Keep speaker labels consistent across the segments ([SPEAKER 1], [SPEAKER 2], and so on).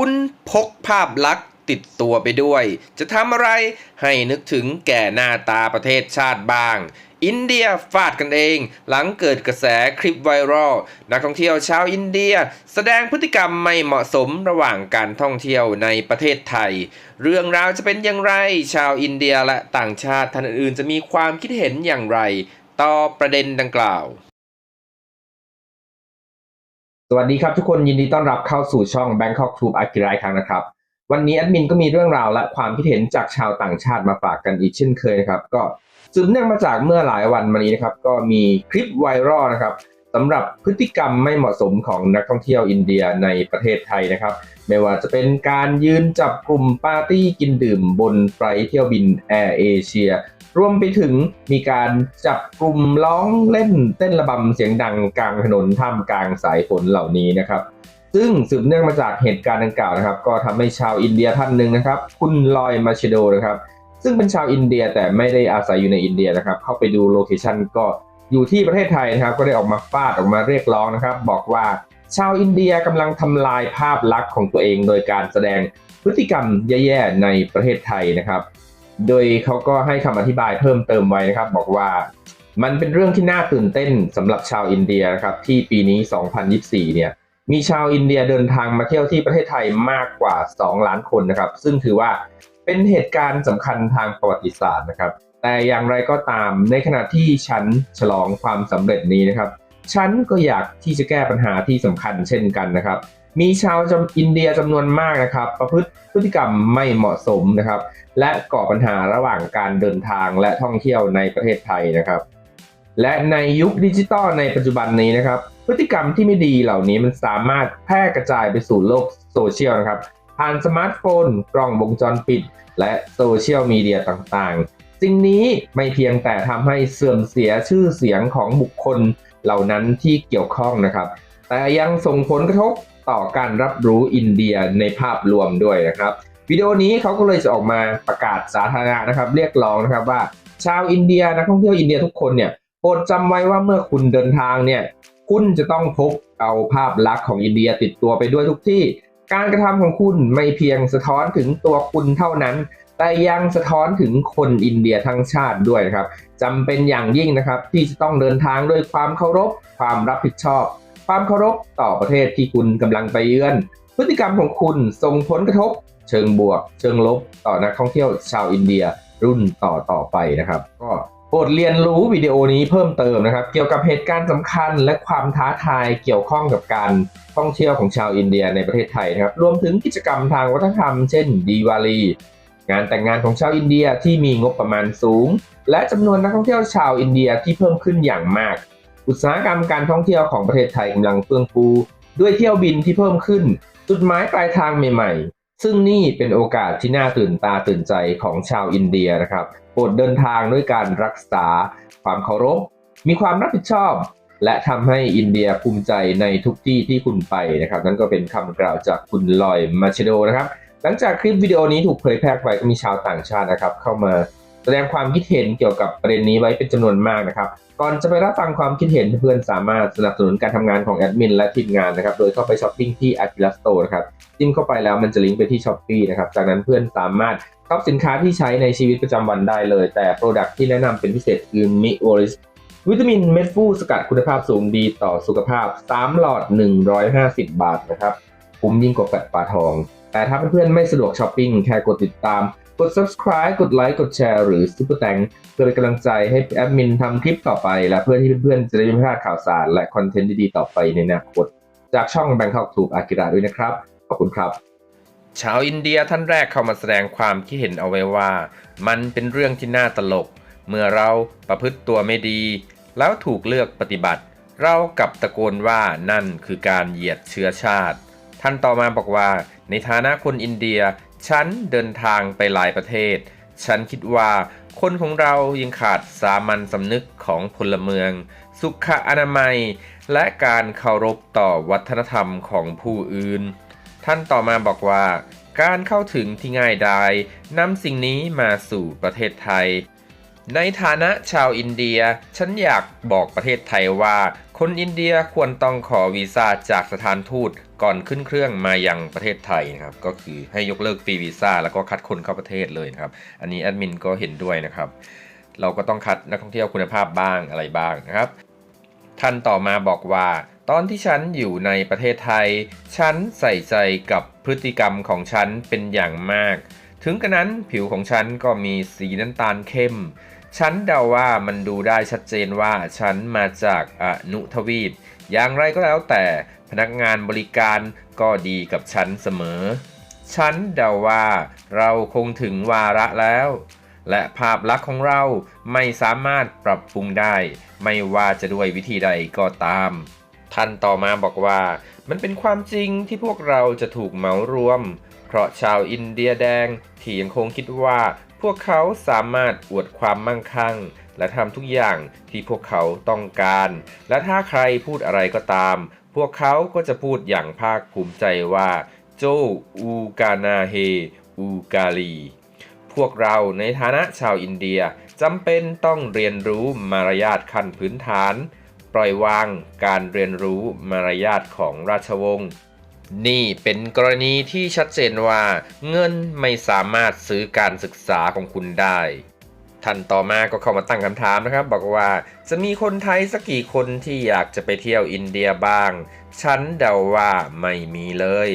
[SPEAKER 1] คุณพกภาพลักษณ์ติดตัวไปด้วย จะทำอะไรให้นึกถึงแก่หน้าตาประเทศชาติบ้าง อินเดียฟาดกันเอง หลังเกิดกระแสคลิปไวรัลนักท่องเที่ยวชาวอินเดีย แสดงพฤติกรรมไม่เหมาะสมระหว่างการท่องเที่ยวในประเทศไทย เรื่องราวจะเป็นอย่างไร ชาวอินเดียและต่างชาติท่านอื่นจะมีความคิดเห็นอย่างไร ต่อประเด็นดังกล่าว
[SPEAKER 2] สวัสดีครับทุกคนยินดีต้อนรับเข้าสู่ช่อง Bangkok Tube อากิรายครั้งนะครับ วันนี้แอดมินก็มีเรื่องราวและความคิดเห็นจากชาวต่างชาติมาฝากกันอีกเช่นเคยนะครับ ก็สืบเนื่องมาจากเมื่อหลายวันมานี้นะครับ ก็มีคลิปไวรัลนะครับสำหรับพฤติกรรมไม่เหมาะสมของนักท่องเที่ยวอินเดียในประเทศไทยนะครับ ไม่ว่าจะเป็นการยืนจับกลุ่มปาร์ตี้กินดื่มบนไฟล์เที่ยวบินแอร์เอเชีย รวมไปถึงมีการจับกลุ่มร้องเล่นเต้นระบำเสียงดังกลางถนนท่ามกลางสายฝนเหล่านี้นะครับ ซึ่งสืบเนื่องมาจากเหตุการณ์ดังกล่าวนะครับ ก็ทำให้ชาวอินเดียท่านหนึ่งนะครับ คุณลอยมาชโดนะครับ ซึ่งเป็นชาวอินเดียแต่ไม่ได้อาศัยอยู่ในอินเดียนะครับ เข้าไปดูโลเคชันก็อยู่ที่ประเทศไทยนะครับ ก็ได้ออกมาฟาดออกมาเรียกร้องนะครับ บอกว่าชาวอินเดียกำลังทำลายภาพลักษณ์ของตัวเอง โดยการแสดงพฤติกรรมแย่ๆในประเทศไทยนะครับ โดยเขาก็ให้คำอธิบายเพิ่มเติมไว้นะครับ บอกว่ามันเป็นเรื่องที่น่าตื่นเต้นสำหรับชาวอินเดียนะครับที่ปีนี้ 2024 เนี่ยมีชาวอินเดียเดินทางมาเที่ยวที่ประเทศไทยมากกว่า 2 ล้านคนนะครับ ซึ่งถือว่าเป็นเหตุการณ์สำคัญทางประวัติศาสตร์นะครับ แต่อย่างไรก็ตามในขณะที่ฉันฉลองความสำเร็จนี้นะครับ ฉันก็อยากที่จะแก้ปัญหาที่สำคัญเช่นกันนะครับ มีชาวอินเดียจำนวนมากนะครับ ประพฤติพฤติกรรมไม่เหมาะสมนะครับ และก่อปัญหาระหว่างการเดินทางและท่องเที่ยวในประเทศไทยนะครับ และในยุคดิจิตอลในปัจจุบันนี้นะครับ พฤติกรรมที่ไม่ดีเหล่านี้มันสามารถแพร่กระจายไปสู่โลกโซเชียลนะครับ ผ่านสมาร์ทโฟน กล้องวงจรปิด และโซเชียลมีเดียต่างๆสิ่งนี้ไม่เพียงแต่ทำให้เสื่อมเสียชื่อเสียงของบุคคลเหล่านั้นที่เกี่ยวข้องนะครับ แต่ยังส่งผลกระทบ ต่อการรับรู้อินเดียในภาพรวมด้วยนะครับ วิดีโอนี้เขาก็เลยจะออกมาประกาศสาธารณะนะครับ เรียกร้องนะครับว่า ชาวอินเดียนักท่องเที่ยวอินเดียทุกคนเนี่ยโปรดจำไว้ว่าเมื่อคุณเดินทางเนี่ยคุณจะต้องพกเอาภาพลักษณ์ของอินเดียติดตัวไปด้วยทุกที่ การกระทำของคุณไม่เพียงสะท้อนถึงตัวคุณเท่านั้น แต่ยังสะท้อนถึงคนอินเดียทั้งชาติด้วยนะครับจำเป็นอย่างยิ่งนะครับที่จะต้องเดินทางด้วยความเคารพ ความรับผิดชอบ ความเคารพต่อประเทศที่คุณกำลังไปเยือน พฤติกรรมของคุณส่งผลกระทบ เชิงบวก เชิงลบ ต่อนักท่องเที่ยวชาวอินเดียรุ่นต่อต่อไปนะครับ ก็โปรดเรียนรู้วิดีโอนี้เพิ่มเติมนะครับ เกี่ยวกับเหตุการณ์สำคัญและความท้าทายเกี่ยวข้องกับการท่องเที่ยวของชาวอินเดียในประเทศไทยนะครับ รวมถึงกิจกรรมทางวัฒนธรรมเช่นดีวาลีงานแต่งงานของชาวอินเดียที่มีงบประมาณสูง และจำนวนนักท่องเที่ยวชาวอินเดียที่เพิ่มขึ้นอย่างมาก อุตสาหกรรมการท่องเที่ยวของประเทศไทยกำลังเฟื่องฟูด้วยเที่ยวบินที่เพิ่มขึ้น จุดหมายปลายทางใหม่ๆ ซึ่งนี่เป็นโอกาสที่น่าตื่นตาตื่นใจของชาวอินเดียนะครับโปรดเดินทางด้วยการรักษาความเคารพ มีความรับผิดชอบ และทำให้อินเดียภูมิใจในทุกที่ที่คุณไปนะครับ นั่นก็เป็นคำกล่าวจากคุณลอยมาเชโดนะครับ หลังจากคลิปวิดีโอนี้ถูกเผยแพร่ไปก็มีชาวต่างชาตินะครับ เข้ามา แสดงความคิดเห็นเกี่ยวกับประเด็นนี้ไว้เป็นจำนวนมากนะครับ ก่อนจะไปรับฟังความคิดเห็นเพื่อนสามารถสนับสนุนการทำงานของแอดมินและทีมงานนะครับ โดยเข้าไปช้อปปิ้งที่ a q u i l a Store นะครับ จิ้มเข้าไปแล้วมันจะลิงก์ไปที่ s h อ p e e นะครับ จากนั้นเพื่อนสามารถช็อปสินค้าที่ใช้ในชีวิตประจำวันได้เลย แต่ Product ที่แนะนำเป็นพิเศษคือมิโอริสวิตามินเม็ดฟูสกัดคุณภาพสูงดีต่อสุขภาพ 3 หลอด 150 บาทนะครับคุ้มยิ่งกว่าแฟตปลาทอง แต่ถ้าเพื่อนๆไม่สะดวกช้อปปิ้งแค่กดติดตาม กด subscribe กดไลค์กดแชร์หรือ super thank เพื่อเป็นกำลังใจให้แอดมินทำคลิปต่อไป และเพื่อที่เพื่อนๆจะได้ไม่พลาดข่าวสาร และคอนเทนต์ดีๆต่อไปในอนาคตจากช่อง Bangkok Tube อากิระด้วยนะครับ ขอบคุณครับ
[SPEAKER 1] ชาวอินเดียท่านแรกเข้ามาแสดงความคิดเห็นเอาไว้ว่า มันเป็นเรื่องที่น่าตลก เมื่อเราประพฤติตัวไม่ดี แล้วถูกเลือกปฏิบัติ เรากลับตะโกนว่านั่นคือการเหยียดเชื้อชาติ ท่านต่อมาบอกว่า ในฐานะคนอินเดีย ฉันเดินทางไปหลายประเทศ ฉันคิดว่าคนของเรายังขาดสามัญสำนึกของพลเมือง สุขอนามัย และการเคารพต่อวัฒนธรรมของผู้อื่น ท่านต่อมาบอกว่า การเข้าถึงที่ง่ายดายนำสิ่งนี้มาสู่ประเทศไทย ในฐานะชาวอินเดีย ฉันอยากบอกประเทศไทยว่า คนอินเดียควรต้องขอวีซ่าจากสถานทูตก่อนขึ้นเครื่องมายังประเทศไทยนะครับ ก็คือให้ยกเลิกฟรีวีซ่าแล้วก็คัดคนเข้าประเทศเลยนะครับ อันนี้แอดมินก็เห็นด้วยนะครับ เราก็ต้องคัดนักท่องเที่ยวคุณภาพบ้างอะไรบ้างนะครับ ท่านต่อมาบอกว่าตอนที่ฉันอยู่ในประเทศไทย ฉันใส่ใจกับพฤติกรรมของฉันเป็นอย่างมาก ถึงกระนั้นผิวของฉันก็มีสีน้ำตาลเข้ม ฉันเดาว่ามันดูได้ชัดเจนว่าฉันมาจากอนุทวีป อย่างไรก็แล้วแต่พนักงานบริการก็ดีกับฉันเสมอ ฉันเดาว่าเราคงถึงวาระแล้ว และภาพลักษณ์ของเราไม่สามารถปรับปรุงได้ ไม่ว่าจะด้วยวิธีใดก็ตาม ท่านต่อมาบอกว่า มันเป็นความจริงที่พวกเราจะถูกเหมารวม เพราะชาวอินเดียแดงที่ยังคงคิดว่า พวกเขาสามารถอวดความมั่งคั่ง และทำทุกอย่างที่พวกเขาต้องการ และถ้าใครพูดอะไรก็ตาม พวกเขาก็จะพูดอย่างภาคภูมิใจว่าโจอูกานาเฮอูกาลี พวกเราในฐานะชาวอินเดียจำเป็นต้องเรียนรู้มารยาทขั้นพื้นฐาน ปล่อยวางการเรียนรู้มารยาทของราชวงศ์ นี่เป็นกรณีที่ชัดเจนว่าเงินไม่สามารถซื้อการศึกษาของคุณได้ ท่านต่อมาก็เข้ามาตั้งคำถามนะครับ บอกว่าจะมีคนไทยสักกี่คนที่อยากจะไปเที่ยวอินเดียบ้าง ฉันเดาว่าไม่มีเลย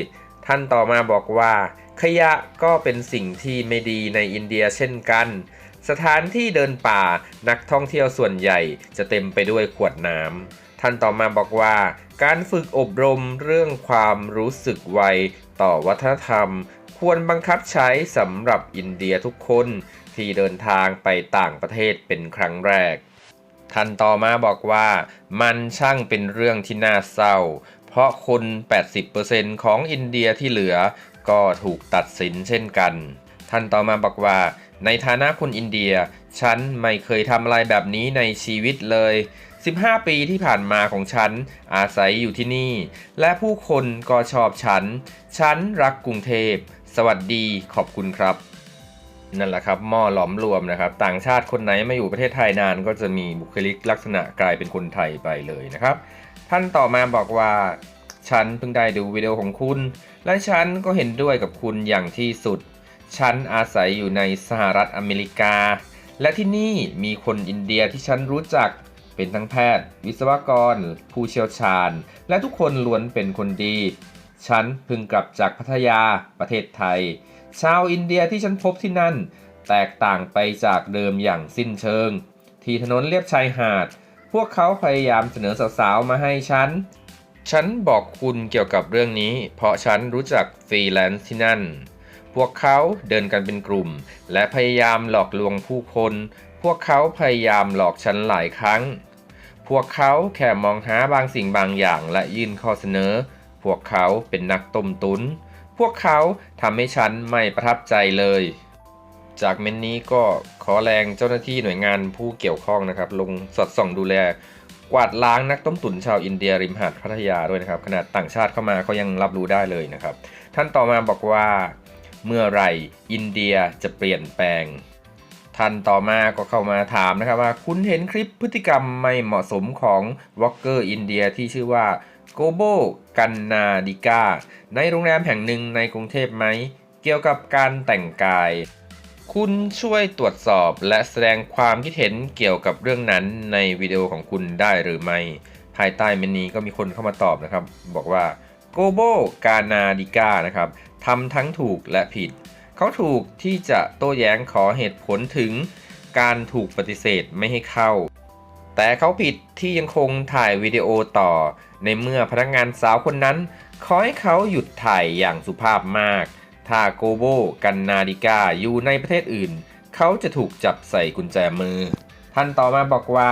[SPEAKER 1] ท่านต่อมาบอกว่า ขยะก็เป็นสิ่งที่ไม่ดีในอินเดียเช่นกัน สถานที่เดินป่านักท่องเที่ยวส่วนใหญ่จะเต็มไปด้วยขวดน้ำท่านต่อมาบอกว่า การฝึกอบรมเรื่องความรู้สึกไวต่อวัฒนธรรม ควรบังคับใช้สำหรับอินเดียทุกคนที่เดินทางไปต่างประเทศเป็นครั้งแรก ท่านต่อมาบอกว่า มันช่างเป็นเรื่องที่น่าเศร้า เพราะคน 80%ของอินเดียที่เหลือก็ถูกตัดสินเช่นกัน ท่านต่อมาบอกว่า ในฐานะคนอินเดีย ฉันไม่เคยทำอะไรแบบนี้ในชีวิตเลย 15 ปีที่ผ่านมาของฉันอาศัยอยู่ที่นี่ และผู้คนก็ชอบฉัน ฉันรักกรุงเทพ สวัสดีขอบคุณครับ นั่นแหละครับหม้อหลอมรวมนะครับ ต่างชาติคนไหนมาอยู่ประเทศไทยนานก็จะมีบุคลิกลักษณะกลายเป็นคนไทยไปเลยนะครับ ท่านต่อมาบอกว่าฉันเพิ่งได้ดูวิดีโอของคุณ และฉันก็เห็นด้วยกับคุณอย่างที่สุด ฉันอาศัยอยู่ในสหรัฐอเมริกา และที่นี่มีคนอินเดียที่ฉันรู้จักเป็นทั้งแพทย์ วิศวกร ผู้เชี่ยวชาญ และทุกคนล้วนเป็นคนดี ฉันเพิ่งกลับจากพัทยาประเทศไทย ชาวอินเดียที่ฉันพบที่นั่น แตกต่างไปจากเดิมอย่างสิ้นเชิง ที่ถนนเลียบชายหาด พวกเขาพยายามเสนอสาวๆมาให้ฉันฉันบอกคุณเกี่ยวกับเรื่องนี้ เพราะฉันรู้จักฟรีแลนซ์ที่นั่น พวกเขาเดินกันเป็นกลุ่ม และพยายามหลอกลวงผู้คน พวกเขาพยายามหลอกฉันหลายครั้ง พวกเขาแค่มองหาบางสิ่งบางอย่างและยื่นข้อเสนอ พวกเขาเป็นนักต้มตุน พวกเขาทำให้ฉันไม่ประทับใจเลย จากเมนนี้ก็ขอแรงเจ้าหน้าที่หน่วยงานผู้เกี่ยวข้องนะครับ ลงสอดส่องดูแลกวาดล้างนักต้มตุ๋นชาวอินเดียริมหาดพัทยาด้วยนะครับขนาดต่างชาติเข้ามาเขายังรับรู้ได้เลยนะครับ ท่านต่อมาบอกว่า เมื่อไหร่อินเดียจะเปลี่ยนแปลง ท่านต่อมาก็เข้ามาถามนะครับว่าคุณเห็นคลิปพฤติกรรมไม่เหมาะสมของวอลเกอร์อินเดียที่ชื่อว่าโกโบกันนาดิกาในโรงแรมแห่งหนึ่งในกรุงเทพไหม เกี่ยวกับการแต่งกาย คุณช่วยตรวจสอบและแสดงความคิดเห็นเกี่ยวกับเรื่องนั้นในวิดีโอของคุณได้หรือไม่ ภายใต้เมนนี้ก็มีคนเข้ามาตอบนะครับ บอกว่า โกโบกานาดิกานะครับทำทั้งถูกและผิด เขาถูกที่จะโต้แย้งขอเหตุผลถึงการถูกปฏิเสธไม่ให้เข้า แต่เขาผิดที่ยังคงถ่ายวิดีโอต่อ ในเมื่อพนักงานสาวคนนั้น ขอให้เขาหยุดถ่ายอย่างสุภาพมาก ถ้าโกโบกันนาดิกาอยู่ในประเทศอื่น เขาจะถูกจับใส่กุญแจมือ ท่านต่อมาบอกว่า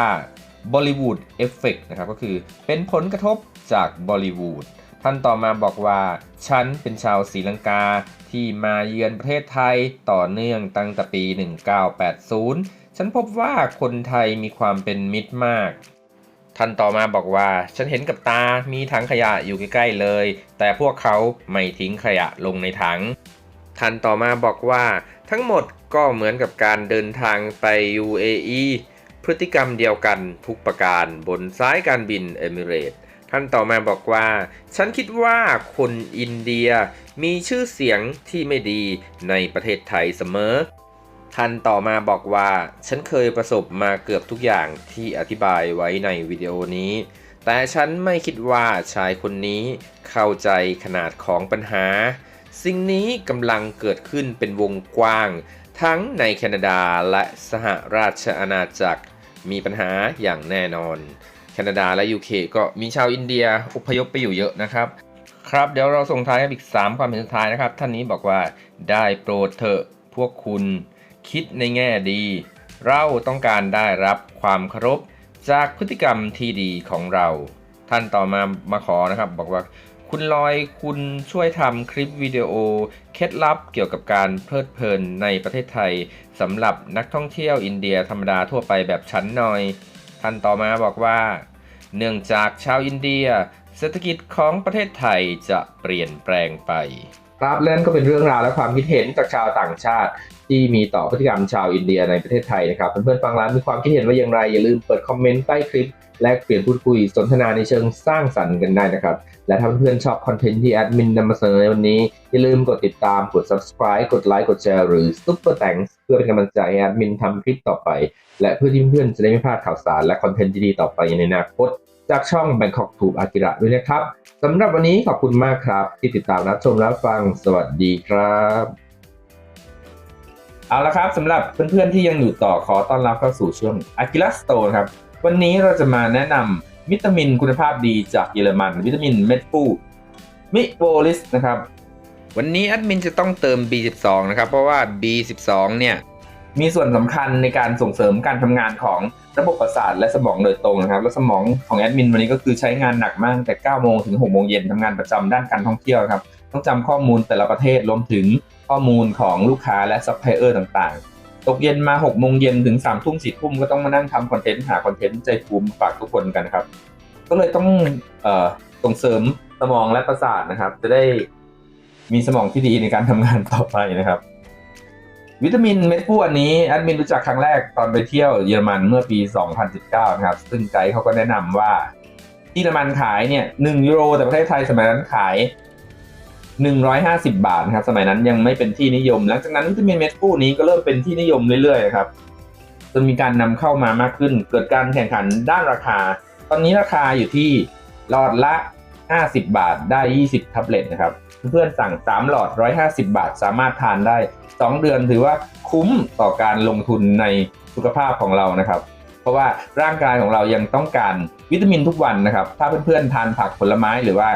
[SPEAKER 1] บอลิวูดเอฟเฟกนะครับก็คือเป็นผลกระทบจากบอลิวูด ท่านต่อมาบอกว่า ฉันเป็นชาวศรีลังกาที่มาเยือนประเทศไทยต่อเนื่องตั้งแต่ปี 1980 ฉันพบว่าคนไทยมีความเป็นมิตรมาก ท่านต่อมาบอกว่า ฉันเห็นกับตามีถังขยะอยู่ใกล้ๆเลย แต่พวกเขาไม่ทิ้งขยะลงในถัง ท่านต่อมาบอกว่า ทั้งหมดก็เหมือนกับการเดินทางไป UAE พฤติกรรมเดียวกันทุกประการบนสายการบินเอมิเรตส์ ท่านต่อมาบอกว่า ฉันคิดว่าคนอินเดียมีชื่อเสียงที่ไม่ดีในประเทศไทยเสมอ ท่านต่อมาบอกว่า ฉันเคยประสบมาเกือบทุกอย่างที่อธิบายไว้ในวิดีโอนี้ แต่ฉันไม่คิดว่าชายคนนี้เข้าใจขนาดของปัญหา สิ่งนี้กำลังเกิดขึ้นเป็นวงกว้าง ทั้งในแคนาดาและสหราชอาณาจักร มีปัญหาอย่างแน่นอน นาดาและ UK ก็มีชาวอินเดียอพยพไปอยู่เยอะนะครับ ครับเดี๋ยวเราส่งท้ายกับอีก 3 ความเห็นสุดท้ายนะครับ ท่านนี้บอกว่าได้โปรดเถอะพวกคุณคิดในแง่ดี เราต้องการได้รับความเคารพจากพฤติกรรมที่ดีของเรา ท่านต่อมามาขอนะครับ บอกว่าคุณลอยคุณช่วยทำคลิปวิดีโอ เคล็ดลับเกี่ยวกับการเพลิดเพลินในประเทศไทยสำหรับนักท่องเที่ยวอินเดียธรรมดาทั่วไปแบบฉันหน่อย ท่านต่อมาบอกว่า เนื่องจากชาวอินเดีย เศรษฐกิจของประเทศไทยจะเปลี่ยนแปลงไป
[SPEAKER 2] ครับและนั่นก็เป็นเรื่องราวและความคิดเห็นจากชาวต่างชาติ ที่มีต่อพฤติกรรมชาวอินเดียในประเทศไทยนะครับเพื่อนๆฟังแล้วมีความคิดเห็นว่าอย่างไรอย่าลืมเปิดคอมเมนต์ใต้คลิป แลกเปลี่ยนพูดคุยสนทนาในเชิงสร้างสรรค์กันได้นะครับ และถ้าเพื่อนชอบคอนเทนต์ที่แอดมินนำมาเสนอในวันนี้ อย่าลืมกดติดตามกด subscribe กดไลค์กดแชร์หรือ super thanks เพื่อเป็นกำลังใจให้แอดมินทำคลิปต่อไป และเพื่อที่เพื่อนจะได้ไม่พลาดข่าวสารและคอนเทนต์ดีๆต่อไปในอนาคตจากช่อง Bangkok Tube Akira ด้วยนะครับสำหรับวันนี้ขอบคุณมากครับ ที่ติดตามรับชมรับฟังสวัสดีครับเอาละครับสำหรับเพื่อนๆที่ยังอยู่ต่อขอต้อนรับเข้าสู่ช่วง Akira Store ครับ วันนี้เราจะมาแนะนำวิตามินคุณภาพดีจากเยอรมัน วิตามินเม็ดฟูมิโบลิสนะครับ
[SPEAKER 1] วันนี้แอดมินจะต้องเติม B12 นะครับ เพราะว่า B12 เนี่ย
[SPEAKER 2] มีส่วนสำคัญในการส่งเสริมการทำงานของระบบประสาทและสมองโดยตรงนะครับ และสมองของแอดมินวันนี้ก็คือใช้งานหนักมากตั้งแต่ 9 โมงถึง 6 โมงเย็นทำงานประจำด้านการท่องเที่ยวครับ ต้องจำข้อมูลแต่ละประเทศรวมถึงข้อมูลของลูกค้าและซัพพลายเออร์ต่างๆ ตกเย็นมา6โมงเย็นถึง3ทุ่ม4ทุ่มก็ต้องมานั่งทำคอนเทนต์หาคอนเทนต์ใจภูมิฝากทุกคนกันครับ ก็เลยต้องเอ่อส่งเสริมสมองและประสาทนะครับ จะได้มีสมองที่ดีในการทำงานต่อไปนะครับ วิตามินเม็ดฟูอันนี้แอดมินรู้จักครั้งแรกตอนไปเที่ยวเยอรมันเมื่อปี 2019 นะครับ ซึ่งไกด์เขาก็แนะนำว่าที่เยอรมันขายเนี่ย1ยูโรแต่ประเทศไทยสมัยนั้นขาย 150 บาทนะครับสมัยนั้นยังไม่เป็นที่นิยม หลังจากนั้นวิตามินเม็ดฟูนี้ก็เริ่มเป็นที่นิยมเรื่อยๆครับจนมีการนำเข้ามามากขึ้น เกิดการแข่งขันด้านราคา ตอนนี้ราคาอยู่ที่หลอดละ 50 บาทได้ 20แท็บเล็ตนะครับเพื่อนๆสั่ง 3 หลอด 150 บาท สามารถทานได้ 2 เดือนถือว่าคุ้มต่อการลงทุนในสุขภาพของเรานะครับ เพราะว่าร่างกายของเรายังต้องการวิตามินทุกวันนะครับ ถ้าเพื่อนๆทานผักผลไม้หรือว่า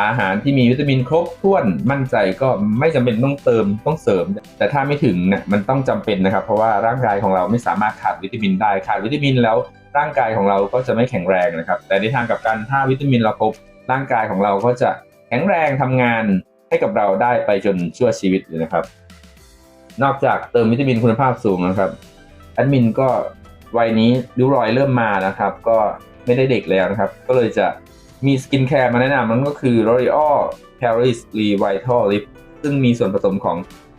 [SPEAKER 2] อาหารที่มีวิตามินครบถ้วนมั่นใจก็ไม่จำเป็นต้องเติมต้องเสริม แต่ถ้าไม่ถึงเนี่ยมันต้องจำเป็นนะครับ เพราะว่าร่างกายของเราไม่สามารถขาดวิตามินได้ขาดวิตามินแล้วร่างกายของเราก็จะไม่แข็งแรงนะครับ แต่ในทางกลับกันถ้าวิตามินเราครบร่างกายของเราก็จะแข็งแรงทำงานให้กับเราได้ไปจนชั่วชีวิตเลยนะครับ นอกจากเติมวิตามินคุณภาพสูงนะครับแอดมินก็วัยนี้ริ้วรอยเริ่มมานะครับ ก็ไม่ได้เด็กแล้วนะครับ ก็เลยจะ มีสกินแคร์มาแนะนำนั่นก็คือ L'Oreal Paris Revital Lip ซึ่งมีส่วนผสมของ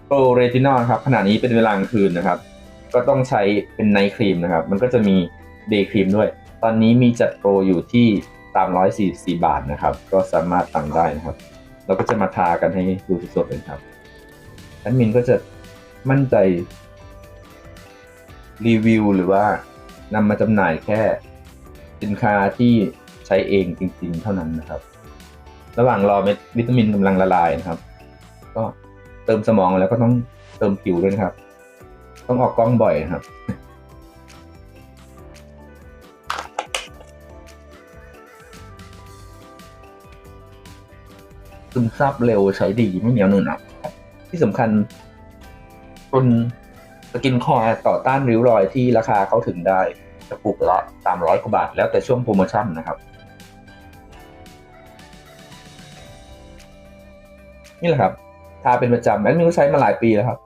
[SPEAKER 2] โปรเรตินอลครับ ขณะนี้เป็นเวลากลางคืนนะครับ ก็ต้องใช้เป็นไนท์ครีมนะครับ มันก็จะมีเดย์ครีมด้วย ตอนนี้มีจัดโปรอยู่ที่ 344 บาทนะครับ ก็สามารถสั่งได้นะครับ เราก็จะมาทากันให้ดูสดๆเลยครับแอดมินก็จะมั่นใจรีวิวหรือว่านำมาจำหน่ายแค่สินค้าที่ ใช้เองจริง ๆ เท่านั้นนะครับ ระหว่างรอเม็ดวิตามินกำลังละลายนะครับ ก็เติมสมองแล้วก็ต้องเติมผิวด้วยนะครับ ต้องออกกล้องบ่อยนะครับซึมซับเร็วใช้ดีไม่เหนียวหนึบหนับที่สำคัญเป็นสกินคอร์ต่อต้านริ้วรอยที่ราคาเขาถึงได้กระปุกละสามร้อยกว่าบาท แล้วแต่ช่วงโปรโมชั่นนะครับ นี่แหละครับ ทาเป็นประจำแอดมินก็ใช้มาหลายปีแล้วครับ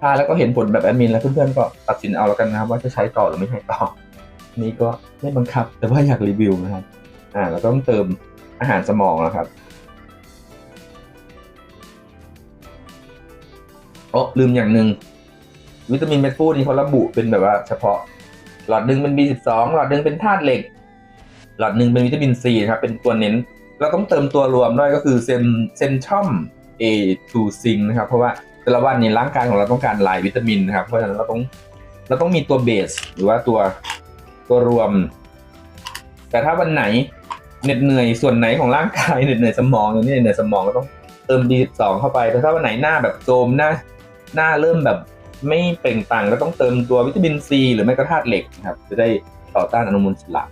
[SPEAKER 2] ทาแล้วก็เห็นผลแบบแอดมินแล้วเพื่อนๆก็ตัดสินเอาแล้วกันนะครับ ว่าจะใช้ต่อหรือไม่ใช้ต่อ นี่ก็ไม่บังคับ แต่ว่าอยากรีวิวนะครับ อ่าเราต้องเติมอาหารสมองนะครับโอ้ลืมอย่างหนึ่งวิตามินเม็ดฟูนี่เขาระบุเป็นแบบว่าเฉพาะ หลอดหนึ่งเป็น B12 หลอดหนึ่งเป็นธาตุเหล็ก หลอดหนึ่งเป็นวิตามินซีนะครับ เป็นตัวเน้น เราต้องเติมตัวรวมด้วยก็คือเซนเซนชอม A2 ซิงนะครับ เพราะว่าแต่ละวันนี้ร่างกายของเราต้องการหลายวิตามินนะครับ เพราะฉะนั้นเราต้องเราต้องมีตัวเบสหรือว่าตัวตัวรวม แต่ถ้าวันไหนเหน็ดเหนื่อยส่วนไหนของร่างกายเหน็ดเหนื่อยสมองอย่างนี้เหนื่อยสมองเราต้องเติม B12 เข้าไปแต่ถ้าวันไหนหน้าแบบโทรมหน้าหน้าเริ่มแบบไม่เปล่งปลั่งก็ต้องเติมตัววิตามินซีหรือไม่ก็ธาตุเหล็กนะครับ จะได้ต่อต้านอนุมูลอิสระ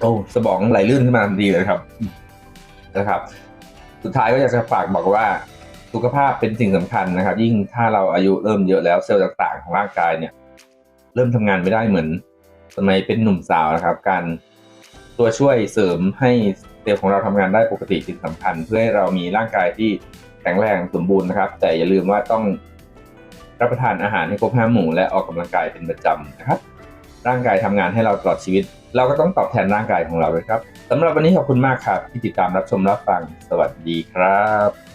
[SPEAKER 2] โอ้สมองไหลลื่นขึ้นมาทันทีเลยครับนะครับ สุดท้ายก็อยากจะฝากบอกว่าสุขภาพเป็นสิ่งสำคัญนะครับ ยิ่งถ้าเราอายุเริ่มเยอะแล้วเซลล์ต่างๆ ของร่างกายเนี่ย เริ่มทำงานไม่ได้เหมือนสมัยเป็นหนุ่มสาวนะครับ การตัวช่วยเสริมให้เซลล์ของเราทำงานได้ปกติสิ่งสำคัญ เพื่อให้เรามีร่างกายที่แข็งแรงสมบูรณ์นะครับ แต่อย่าลืมว่าต้องรับประทานอาหารให้ครบห้าหมู่และออกกำลังกายเป็นประจำนะครับ ร่างกายทำงานให้เราตลอดชีวิต เราก็ต้องตอบแทนร่างกายของเราด้วยครับสำหรับวันนี้ขอบคุณมากครับที่ติดตามรับชมรับฟัง สวัสดีครับ